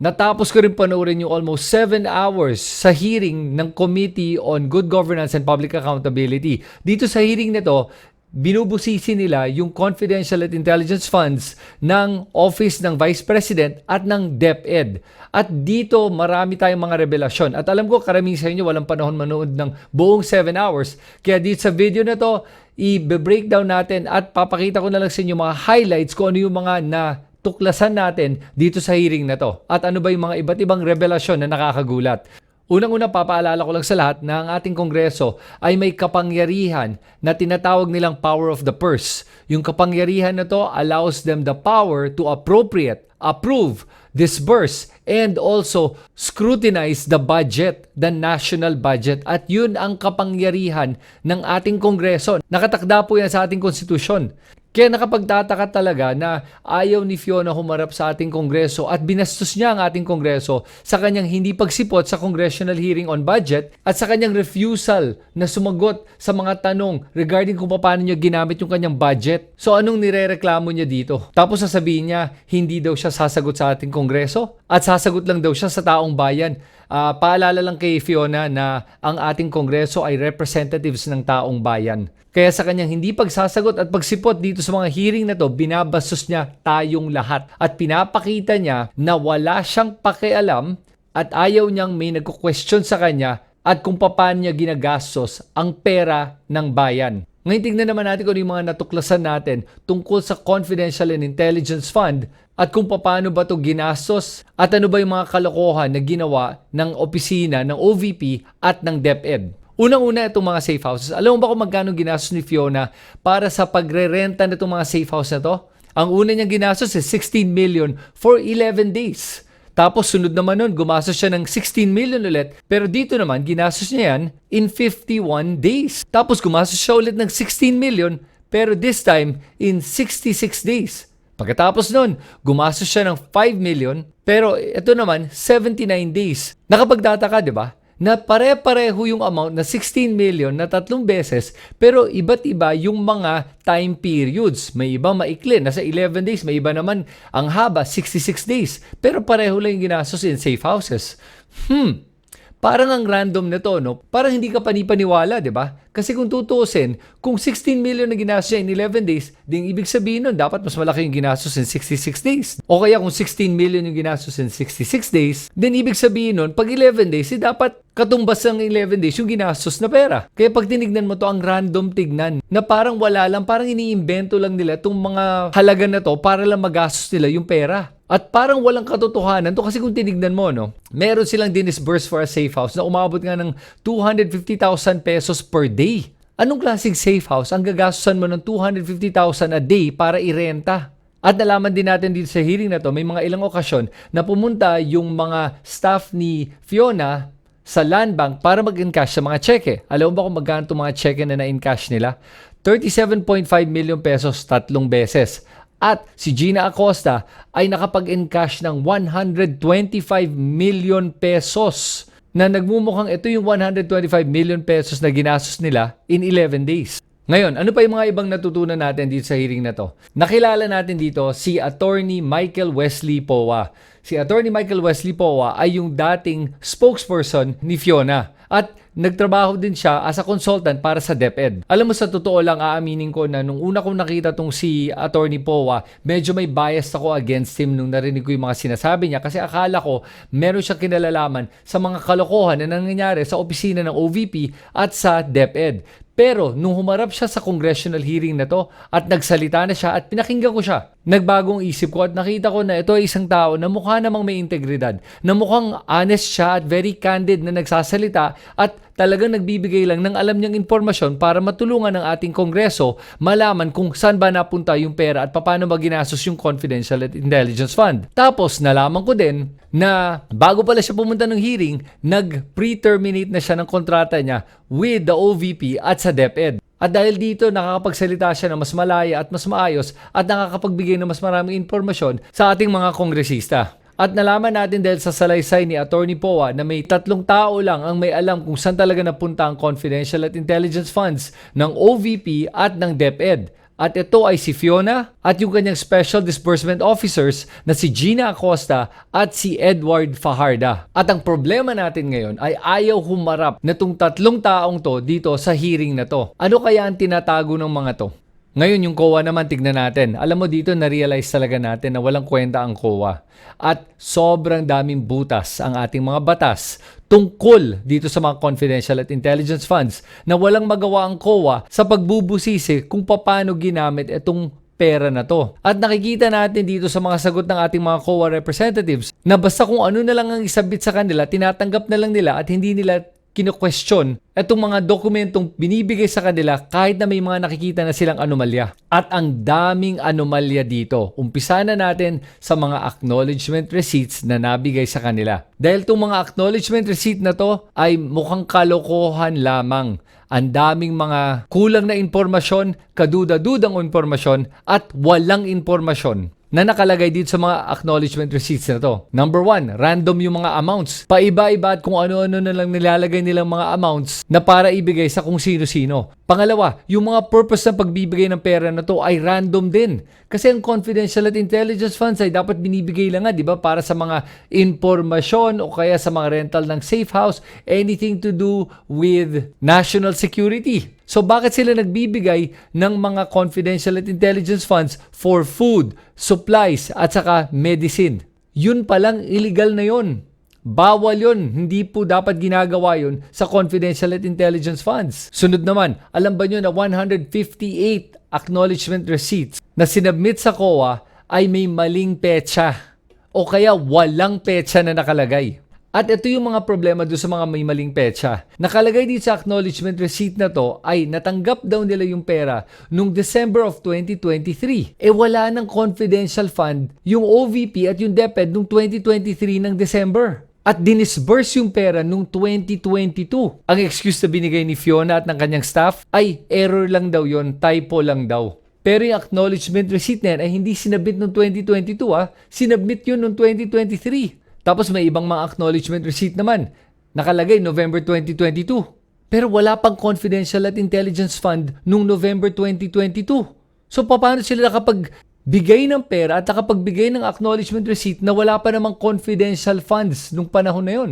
Natapos ko rin panoorin yung almost 7 hours sa hearing ng Committee on Good Governance and Public Accountability. Dito sa hearing nito, binubusisi nila yung confidential at intelligence funds ng Office ng Vice President at ng DepEd. At dito marami tayong mga revelasyon. At alam ko karamihan sa inyo walang panahon manood ng buong 7 hours. Kaya dito sa video na to, i-breakdown natin at papakita ko na lang sa inyo mga highlights kung ano yung mga na tuklasan natin dito sa hearing na to. At ano ba yung mga iba't ibang revelasyon na nakakagulat. Unang-una, papaalala ko lang sa lahat na ang ating Kongreso ay may kapangyarihan na tinatawag nilang power of the purse. Yung kapangyarihan na to allows them the power to appropriate, approve, disburse, and also scrutinize the budget, the national budget. At yun ang kapangyarihan ng ating Kongreso. Nakatakda po yan sa ating konstitusyon. Kaya nakapagtataka talaga na ayaw ni Fiona humarap sa ating kongreso at binastos niya ang ating kongreso sa kanyang hindi pagsipot sa congressional hearing on budget at sa kanyang refusal na sumagot sa mga tanong regarding kung paano niya ginamit yung kanyang budget. So anong nirereklamo niya dito? Tapos sasabihin niya hindi daw siya sasagot sa ating kongreso at sasagot lang daw siya sa taong bayan. Ah, paalala lang kay Fiona na ang ating kongreso ay representatives ng taong bayan. Kaya sa kanyang hindi pagsasagot at pagsipot dito sa mga hearing na to, binabastos niya tayong lahat at pinapakita niya na wala siyang pakialam at ayaw niyang may nagko-question sa kanya at kung paano niya ginagastos ang pera ng bayan. Ngayon tingnan naman natin kung ano yung mga natuklasan natin tungkol sa Confidential and Intelligence Fund at kung paano ba ito ginastos at ano ba yung mga kalokohan na ginawa ng opisina ng OVP at ng DepEd. Unang-una itong mga safe houses. Alam mo ba kung magkano ginastos ni Fiona para sa pagre-renta nitong mga safe house na to? Ang una niyang ginastos is 16 million for 11 days. Tapos sunod naman nun, gumastos siya ng 16 million ulit. Pero dito naman, ginastos niya yan in 51 days. Tapos gumastos siya ulit ng 16 million, pero this time in 66 days. Pagkatapos nun, gumastos siya ng 5 million, pero ito naman, 79 days. Nakapagtataka, di ba? Na pare-pareho yung amount na 16 million na tatlong beses pero iba't iba yung mga time periods. May iba maikli, nasa 11 days. May iba naman ang haba, 66 days. Pero pareho lang yung ginastos in safe houses. Hmm, parang ang random nito, no? Parang hindi ka panipaniwala, di ba? Kasi kung tutuusin, kung 16 million na ginastos niya in 11 days, din ibig sabihin nun, dapat mas malaki yung ginastos in 66 days. O kaya kung 16 million yung ginastos in 66 days, then ibig sabihin nun, pag 11 days, eh, dapat katumbas ng 11 days yung ginastos na pera. Kaya pag tinignan mo to, ang random tignan, na parang wala lang, parang iniimbento lang nila itong mga halaga na to para lang magastos nila yung pera. At parang walang katotohanan to kasi kung tinignan mo, no, meron silang dinisburse for a safe house na umabot nga ng 250,000 pesos per day. Anong klaseng safe house ang gagastusan mo ng 250,000 a day para irenta? At nalaman din natin dito sa hearing na to, may mga ilang okasyon na pumunta yung mga staff ni Fiona sa land bank para mag-encash sa mga cheque. Alam mo ba kung magkano itong mga cheque na na-encash nila? 37.5 million pesos tatlong beses. At si Gina Acosta ay nakapag-encash ng 125 million pesos na nagmumukhang ito yung 125 million pesos na ginastos nila in 11 days. Ngayon, ano pa yung mga ibang natutunan natin dito sa hearing na to? Nakilala natin dito si Attorney Michael Wesley Powa. Si Attorney Michael Wesley Powa ay yung dating spokesperson ni Fiona. At nagtrabaho din siya as a consultant para sa DepEd. Alam mo sa totoo lang aaminin ko na nung una kong nakita tong si Attorney Powa, medyo may bias ako against him nung narinig ko yung mga sinasabi niya kasi akala ko meron siyang kinalalaman sa mga kalokohan na nangyayari sa opisina ng OVP at sa DepEd. Pero nung humarap siya sa congressional hearing na to at nagsalita na siya at pinakinggan ko siya, nagbagong isip ko at nakita ko na ito ay isang tao na mukha namang may integridad, na mukhang honest siya at very candid na nagsasalita at talagang nagbibigay lang ng alam niyang impormasyon para matulungan ng ating kongreso malaman kung saan ba napunta yung pera at paano ba ginastos yung confidential intelligence fund. Tapos nalaman ko din na bago pala siya pumunta ng hearing, nag-pre-terminate na siya ng kontrata niya with the OVP at sa DepEd. At dahil dito, nakakapagsalita siya na mas malaya at mas maayos at nakakapagbigay ng mas maraming impormasyon sa ating mga kongresista. At nalaman natin dahil sa salaysay ni Attorney Poa na may tatlong tao lang ang may alam kung saan talaga napunta ang confidential at intelligence funds ng OVP at ng DepEd. At ito ay si Fiona at yung kanyang Special Disbursement Officers na si Gina Acosta at si Edward Fajarda. At ang problema natin ngayon ay ayaw humarap na tong tatlong taong to dito sa hearing na to. Ano kaya ang tinatago ng mga to? Ngayon yung COA naman tignan natin. Alam mo dito na-realize talaga natin na walang kwenta ang COA. At sobrang daming butas ang ating mga batas tungkol dito sa mga confidential at intelligence funds na walang magawa ang COA sa pagbubusisi kung paano ginamit itong pera na to. At nakikita natin dito sa mga sagot ng ating mga COA representatives na basta kung ano na lang ang isabit sa kanila, tinatanggap na lang nila at hindi nila kino-question itong mga dokumentong binibigay sa kanila kahit na may mga nakikita na silang anomalya. At ang daming anomalya dito. Umpisa na natin sa mga acknowledgement receipts na nabigay sa kanila. Dahil itong mga acknowledgement receipt na to ay mukhang kalokohan lamang. Ang daming mga kulang na impormasyon, kaduda-dudang impormasyon at walang impormasyon na nakalagay dito sa mga acknowledgement receipts na to. Number one, random yung mga amounts. Paiba-iba at kung ano-ano na lang nilalagay nilang mga amounts na para ibigay sa kung sino-sino. Pangalawa, yung mga purpose ng pagbibigay ng pera na to ay random din. Kasi ang confidential at intelligence funds ay dapat binibigay lang nga, di ba? Para sa mga informasyon o kaya sa mga rental ng safe house, anything to do with national security. So bakit sila nagbibigay ng mga confidential intelligence funds for food, supplies at saka medicine? Yun palang illegal na yun. Bawal yun. Hindi po dapat ginagawa yun sa confidential intelligence funds. Sunod naman, alam ba nyo na 158 acknowledgement receipts na sinabmit sa COA ay may maling petsa o kaya walang petsa na nakalagay. At ito yung mga problema doon sa mga may maling petsa. Nakalagay dito sa acknowledgement receipt na to ay natanggap daw nila yung pera nung December of 2023. E wala ng confidential fund yung OVP at yung DepEd nung 2023 ng December. At dinisburse yung pera nung 2022. Ang excuse na binigay ni Fiona at ng kanyang staff ay error lang daw yon, typo lang daw. Pero yung acknowledgement receipt na yan ay hindi sinabit noong 2022 ah. Sinabit yun noong 2023. Tapos may ibang mga acknowledgement receipt naman. Nakalagay November 2022. Pero wala pang confidential at intelligence fund nung November 2022. So paano sila nakapag bigay ng pera at nakapagbigay ng acknowledgement receipt na wala pa namang confidential funds nung panahon na yon?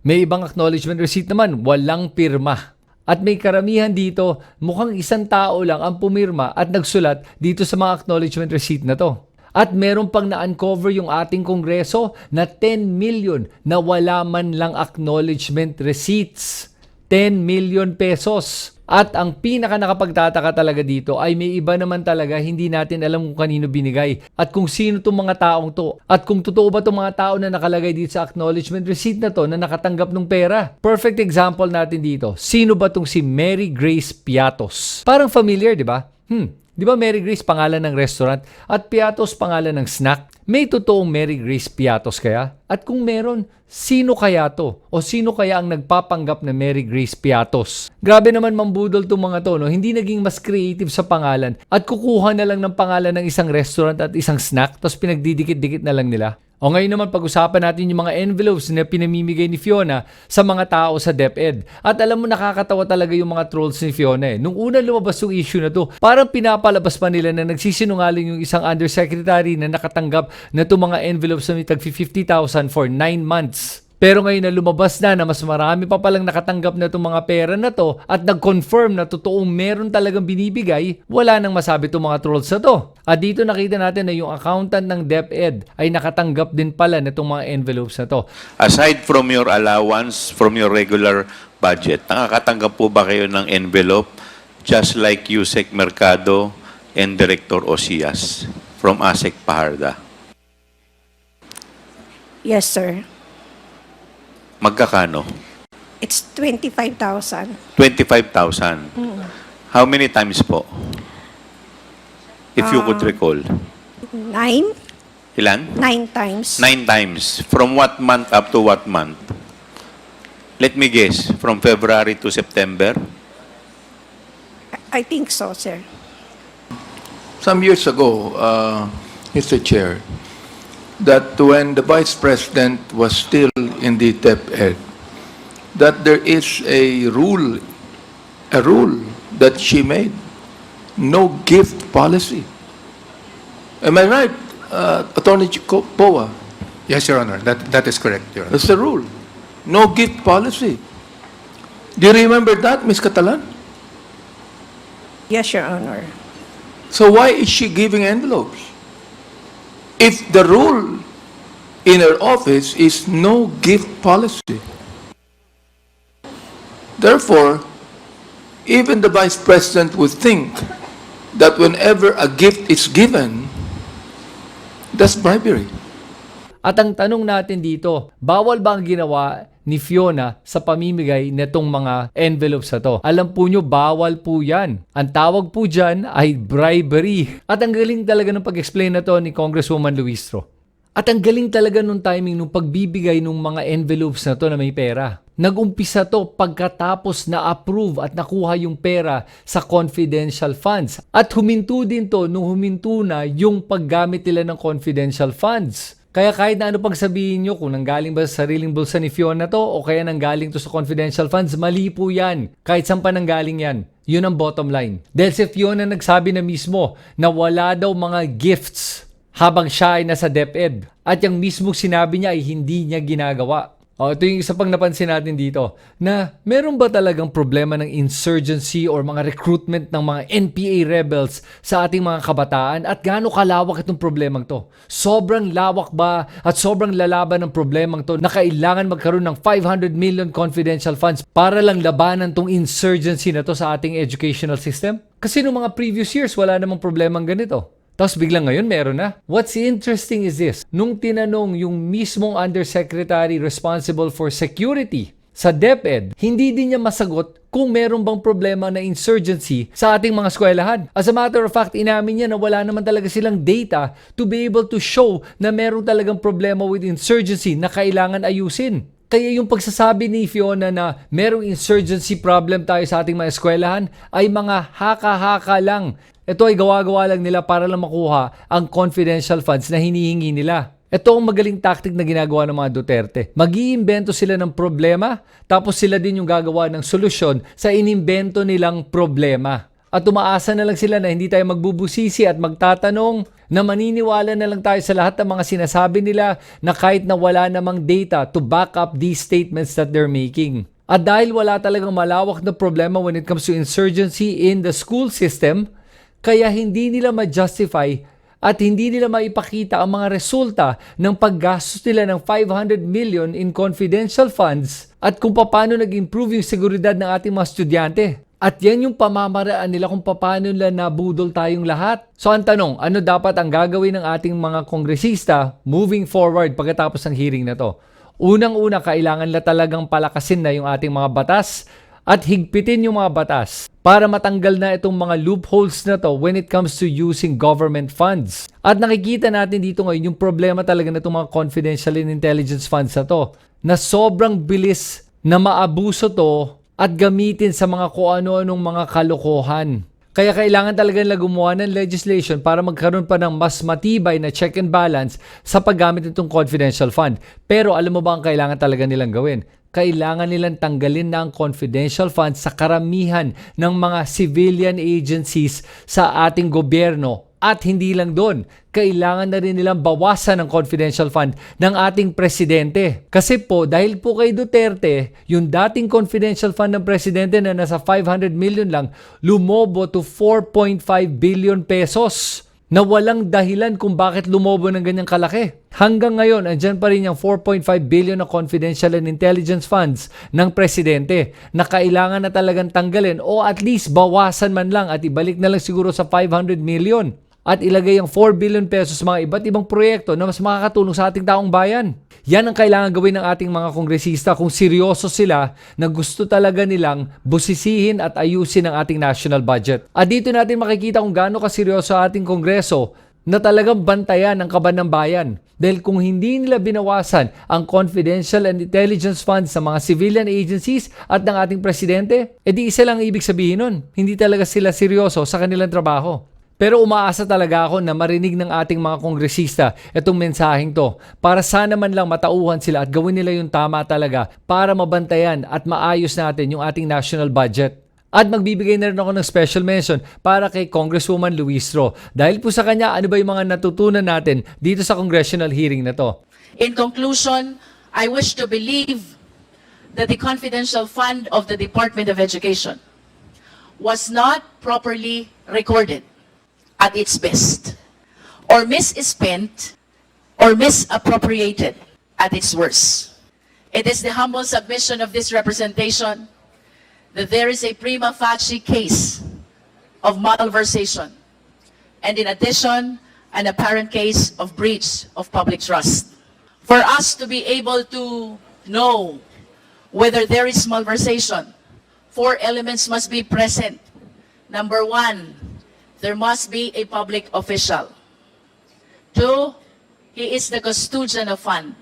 May ibang acknowledgement receipt naman, walang pirma. At may karamihan dito, mukhang isang tao lang ang pumirma at nagsulat dito sa mga acknowledgement receipt na to. At meron pang na-uncover yung ating kongreso na 10 million na wala man lang acknowledgement receipts. 10 million pesos. At ang pinaka nakapagtataka talaga dito ay may iba naman talaga hindi natin alam kung kanino binigay at kung sino itong mga taong to. At kung totoo ba itong mga tao na nakalagay dito sa acknowledgement receipt na to na nakatanggap ng pera. Perfect example natin dito. Sino ba itong si Mary Grace Piatos? Parang familiar, di ba? Hmm, Di ba Mary Grace pangalan ng restaurant at Piatos pangalan ng snack? May totoong Mary Grace Piatos kaya? At kung meron, sino kaya to? O sino kaya ang nagpapanggap na Mary Grace Piatos? Grabe naman mambudol tong mga to, no? Hindi naging mas creative sa pangalan at kukuha na lang ng pangalan ng isang restaurant at isang snack tapos pinagdidikit-dikit na lang nila. O ngayon naman pag-usapan natin yung mga envelopes na pinamimigay ni Fiona sa mga tao sa DepEd. At alam mo nakakatawa talaga yung mga trolls ni Fiona eh. Nung una lumabas yung issue na to, parang pinapalabas pa nila na nagsisinungaling yung isang undersecretary na nakatanggap na itong mga envelopes na may tag 50,000 for 9 months. Pero ngayon na lumabas na na mas marami pa palang nakatanggap na itong mga pera na to at nag-confirm na totoong meron talagang binibigay, wala nang masabi itong mga trolls na to. At dito nakita natin na yung accountant ng DepEd ay nakatanggap din pala nitong mga envelopes na to. Aside from your allowance, from your regular budget, nakakatanggap po ba kayo ng envelope just like Yusek Mercado and Director Osias from ASEC Paharda? Yes, sir. Magkakano? It's 25,000. 25,000. How many times po? If you could recall. Nine? Ilan? Nine times. Nine times. From what month up to what month? Let me guess. From February to September? I think so, sir. some years ago, uh, Mr. Chair, that when the Vice President was still in the DepEd, that there is a rule, a rule that she made no gift policy. Am I right, uh, Attorney Chico- Poa? Yes, Your Honor. That, that is correct, Your Honor. That's the rule. No gift policy. Do you remember that, Ms. Catalan? Yes, Your Honor. So why is she giving envelopes? If the rule in her office is no gift policy. Therefore, even the vice president would think that whenever a gift is given, that's bribery. At ang tanong natin dito, bawal ba ang ginawa ni Fiona sa pamimigay netong mga envelopes na to? Alam po nyo, bawal po yan. Ang tawag po dyan ay bribery. At ang galing talaga ng pag-explain na to ni Congresswoman Luistro. At ang galing talaga nung timing nung pagbibigay ng mga envelopes na to na may pera. Nagumpisa to pagkatapos na-approve at nakuha yung pera sa confidential funds. At huminto din to nung huminto na yung paggamit nila ng confidential funds. Kaya kahit na ano pang sabihin nyo kung nanggaling ba sa sariling bulsa ni Fiona to o kaya nanggaling to sa confidential funds, mali po yan. Kahit saan pa nanggaling yan. Yun ang bottom line. Dahil si Fiona nagsabi na mismo na wala daw mga gifts habang siya ay nasa DepEd. At yung mismo sinabi niya ay hindi niya ginagawa. O, ito yung isa pang napansin natin dito, na meron ba talagang problema ng insurgency or mga recruitment ng mga NPA rebels sa ating mga kabataan at gaano kalawak itong problemang to? Sobrang lawak ba at sobrang lalaban ng problemang to na kailangan magkaroon ng 500 million confidential funds para lang labanan tong insurgency na to sa ating educational system? Kasi noong mga previous years, wala namang problemang ganito. Tapos biglang ngayon meron na. What's interesting is this. Nung tinanong yung mismong undersecretary responsible for security sa DepEd, hindi din niya masagot kung meron bang problema na insurgency sa ating mga eskwelahan. As a matter of fact, inamin niya na wala naman talaga silang data to be able to show na meron talagang problema with insurgency na kailangan ayusin. Kaya yung pagsasabi ni Fiona na merong insurgency problem tayo sa ating mga eskwelahan ay mga haka-haka lang. Ito ay gawa-gawa lang nila para lang makuha ang confidential funds na hinihingi nila. Ito ang magaling tactic na ginagawa ng mga Duterte. Mag-iimbento sila ng problema, tapos sila din yung gagawa ng solusyon sa inimbento nilang problema. At umaasa na lang sila na hindi tayo magbubusisi at magtatanong na maniniwala na lang tayo sa lahat ng mga sinasabi nila na kahit na wala namang data to back up these statements that they're making. At dahil wala talagang malawak na problema when it comes to insurgency in the school system, kaya hindi nila ma-justify at hindi nila maipakita ang mga resulta ng paggastos nila ng 500 million in confidential funds at kung paano nag-improve yung seguridad ng ating mga estudyante. At yan yung pamamaraan nila kung paano nila nabudol tayong lahat. So ang tanong, ano dapat ang gagawin ng ating mga kongresista moving forward pagkatapos ng hearing na to? Unang-una, kailangan na talagang palakasin na yung ating mga batas at higpitin yung mga batas para matanggal na itong mga loopholes na to when it comes to using government funds. At nakikita natin dito ngayon yung problema talaga na itong mga confidential and intelligence funds na to na sobrang bilis na maabuso to at gamitin sa mga kung ano-anong mga kalokohan. Kaya kailangan talaga nila gumawa ng legislation para magkaroon pa ng mas matibay na check and balance sa paggamit nitong confidential fund. Pero alam mo ba ang kailangan talaga nilang gawin? Kailangan nilang tanggalin na ang confidential funds sa karamihan ng mga civilian agencies sa ating gobyerno. At hindi lang doon, kailangan na rin nilang bawasan ang confidential fund ng ating presidente. Kasi po, dahil po kay Duterte, yung dating confidential fund ng presidente na nasa 500 million lang, lumobo to 4.5 billion pesos na walang dahilan kung bakit lumobo ng ganyang kalaki. Hanggang ngayon, andyan pa rin yung 4.5 billion na confidential and intelligence funds ng presidente na kailangan na talagang tanggalin o at least bawasan man lang at ibalik na lang siguro sa 500 million at ilagay ang 4 billion pesos sa mga iba't ibang proyekto na mas makakatulong sa ating taong bayan. Yan ang kailangan gawin ng ating mga kongresista kung seryoso sila na gusto talaga nilang busisihin at ayusin ang ating national budget. At dito natin makikita kung gaano kaseryoso ating kongreso na talagang bantayan ang kaban ng bayan. Dahil kung hindi nila binawasan ang confidential and intelligence funds sa mga civilian agencies at ng ating presidente, edi isa lang ang ibig sabihin nun. Hindi talaga sila seryoso sa kanilang trabaho. Pero umaasa talaga ako na marinig ng ating mga kongresista itong mensaheng to para sana man lang matauhan sila at gawin nila yung tama talaga para mabantayan at maayos natin yung ating national budget. At magbibigay na rin ako ng special mention para kay Congresswoman Luis Ro. Dahil po sa kanya, ano ba yung mga natutunan natin dito sa congressional hearing na to? In conclusion, I wish to believe that the confidential fund of the Department of Education was not properly recorded at its best, or misspent, or misappropriated at its worst. It is the humble submission of this representation that there is a prima facie case of malversation, and in addition, an apparent case of breach of public trust. For us to be able to know whether there is malversation, four elements must be present. Number one, there must be a public official. Two, he is the custodian of fund.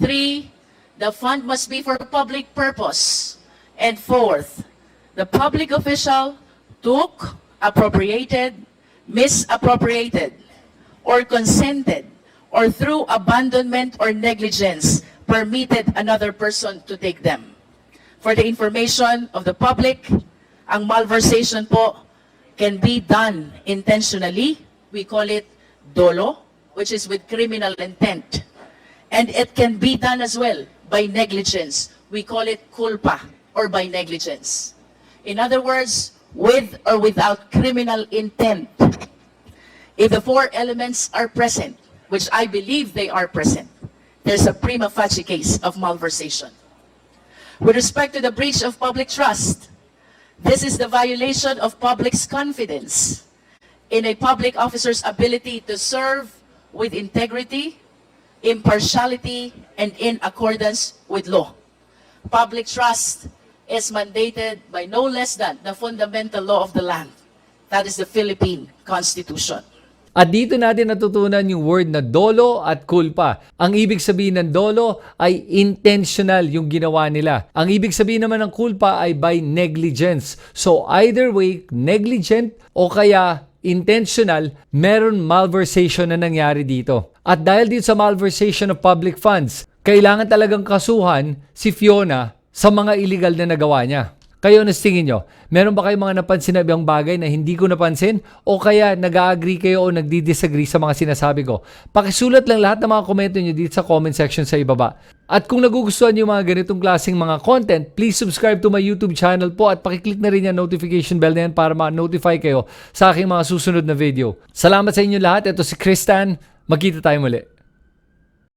Three, the fund must be for public purpose. And fourth, the public official took, appropriated, misappropriated, or consented, or through abandonment or negligence, permitted another person to take them. For the information of the public, ang malversation po can be done intentionally. We call it dolo, which is with criminal intent. And it can be done as well by negligence. We call it culpa or by negligence. In other words, with or without criminal intent. If the four elements are present, which I believe they are present, there's a prima facie case of malversation. With respect to the breach of public trust, this is the violation of public's confidence in a public officer's ability to serve with integrity, impartiality, and in accordance with law. Public trust is mandated by no less than the fundamental law of the land. That is the Philippine Constitution. At dito natin natutunan yung word na dolo at culpa. Ang ibig sabihin ng dolo ay intentional yung ginawa nila. Ang ibig sabihin naman ng culpa ay by negligence. So either way, negligent o kaya intentional, meron malversation na nangyari dito. At dahil dito sa malversation of public funds, kailangan talagang kasuhan si Fiona sa mga illegal na nagawa niya. Kayo na tingin nyo, meron ba kayong mga napansin na ibang bagay na hindi ko napansin? O kaya nag-agree kayo o nagdi-disagree sa mga sinasabi ko? Pakisulat lang lahat ng mga komento nyo dito sa comment section sa ibaba. At kung nagugustuhan nyo mga ganitong klaseng mga content, please subscribe to my YouTube channel po at pakiclick na rin yung notification bell na yan para ma-notify kayo sa aking mga susunod na video. Salamat sa inyo lahat. Ito si Kristan. Magkita tayo muli.